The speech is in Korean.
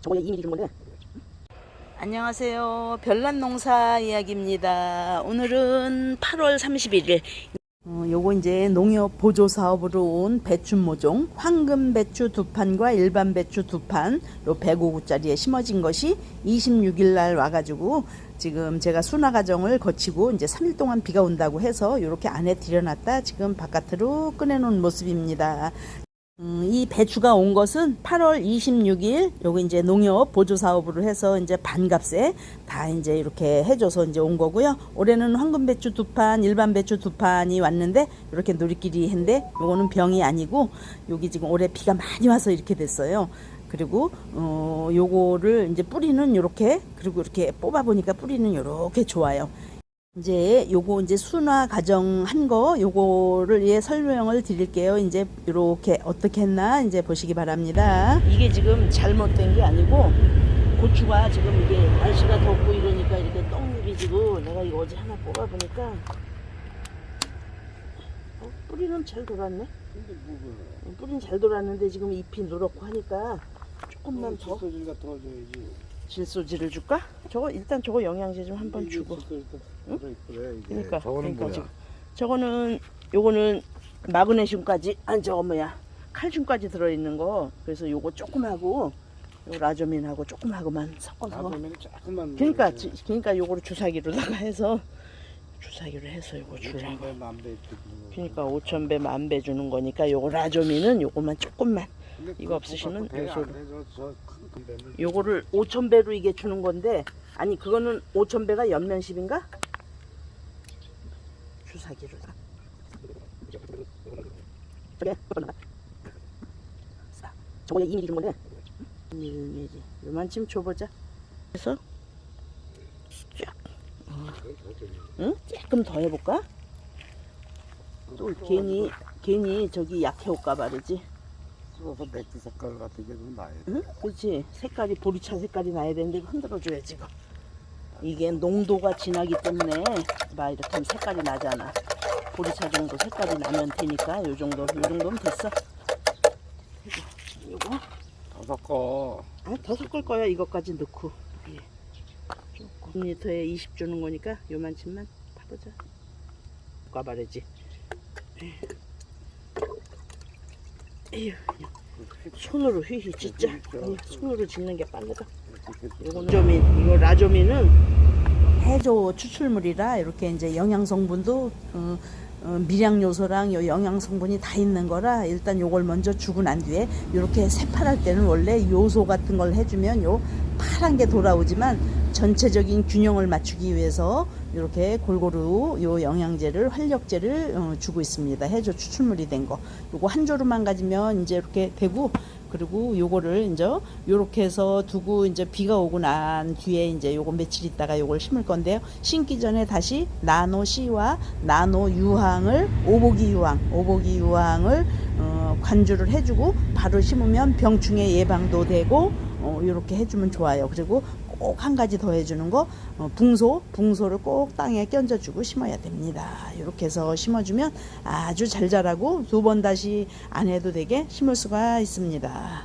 저번에 이미리 준 건데 안녕하세요. 별난 농사 이야기입니다. 오늘은 8월 31일. 어, 요거 이제 농협 보조 사업으로 온 배추 모종 황금 배추 두 판과 일반 배추 두 판, 요 105구짜리에 심어진 것이 26일 날 와가지고 지금 제가 순화 과정을 거치고 이제 3일 동안 비가 온다고 해서 이렇게 안에 들여놨다 지금 바깥으로 꺼내놓은 모습입니다. 음, 이 배추가 온 것은 8월 26일 요거 이제 농협 보조 사업으로 해서 이제 반값에 다 이제 이렇게 해줘서 이제 온 거고요. 올해는 황금 배추 두 판, 일반 배추 두 판이 왔는데 이렇게 누리끼리 했는데 요거는 병이 아니고 여기 지금 올해 비가 많이 와서 이렇게 됐어요. 그리고 어 요거를 이제 뿌리는 요렇게 그리고 이렇게 뽑아 보니까 뿌리는 요렇게 좋아요. 이제 요거 이제 순화 과정 한 거 요거를 예 설명을 드릴게요. 이제 이렇게 어떻게 했나 이제 보시기 바랍니다. 이게 지금 잘못된 게 아니고 고추가 지금 이게 날씨가 덥고 이러니까 이렇게 떡잎이 지고 내가 이거 어제 하나 뽑아 보니까 어, 뿌리는 잘 돌았네. 어, 뿌리는 잘 돌았는데 지금 잎이 누렇고 하니까 조금만 더 소질 같은 거 줘야지. 질소지를 줄까? 저거 일단 저거 영양제 좀 한번 주고. 응? 그러니까, 저거는 그러니까 뭐야? 지금. 저거는 요거는 마그네슘까지 아니 저거 뭐야 칼슘까지 들어있는 거 그래서 요거 조금 하고 요 라조민하고 조금 하고만 섞어서 나보면 조금만. 그러니까. 지- 그러니까 요거를 주사기로다가 해서 주사기로 해서 요거 주라고. 그러니까 5천 배 만 배 주는 거니까 요거 라조민은 요거만 조금만 이거 없으시면 요소로. 요거를 5천 배로 이게 주는 건데 아니 그거는 5천 배가 연면십인가? 주사기로 저게 저번에 이미리 준 건데 1mm 요만큼 줘보자. 그래서 쫙. 응? 조금 더 해볼까? 또 괜히 괜히 저기 약해올까 말이지? 씹어서 맥주 색깔 같은 게 좀 나야 돼. 응? 그렇지. 색깔이 보리차 색깔이 나야 되는데 흔들어줘야지 이거 이게 농도가 진하기 때문에 막 이렇게 하면 색깔이 나잖아. 보리차 정도 색깔이 나면 되니까 요 정도 요 정도면 됐어. 이거. 더 섞어. 아, 더 섞을 거야 이것까지 넣고. 예. 조금 리터에 20 주는 거니까 요만큼만 타보자 꽈바르지. 에휴 손으로 휘휘 진짜. 예, 손으로 짓는 게 빠르다 라조민 이거 라조민은 해조 추출물이라 이렇게 이제 영양 성분도 어, 어, 미량 요소랑 요 영양 성분이 다 있는 거라 일단 요걸 먼저 주고 난 뒤에 이렇게 새파랄 때는 원래 요소 같은 걸 해주면 요 파란 게 돌아오지만 전체적인 균형을 맞추기 위해서 이렇게 골고루 요 영양제를 활력제를 어, 주고 있습니다. 해조 추출물이 된 거. 요거 한 조루만 가지면 이제 이렇게 되고 그리고 요거를 이제 요렇게 해서 두고 이제 비가 오고 난 뒤에 이제 요거 며칠 있다가 요걸 심을 건데요. 심기 전에 다시 나노 C와 나노 유황을 오보기 유황, 오보기 유황을 어, 관주를 해주고 바로 심으면 병충해 예방도 되고 어, 이렇게 해주면 좋아요. 그리고 꼭 한 가지 더 해주는 거 어, 붕소, 붕소를 꼭 땅에 끼얹어주고 심어야 됩니다. 이렇게 해서 심어주면 아주 잘 자라고 두 번 다시 안 해도 되게 심을 수가 있습니다.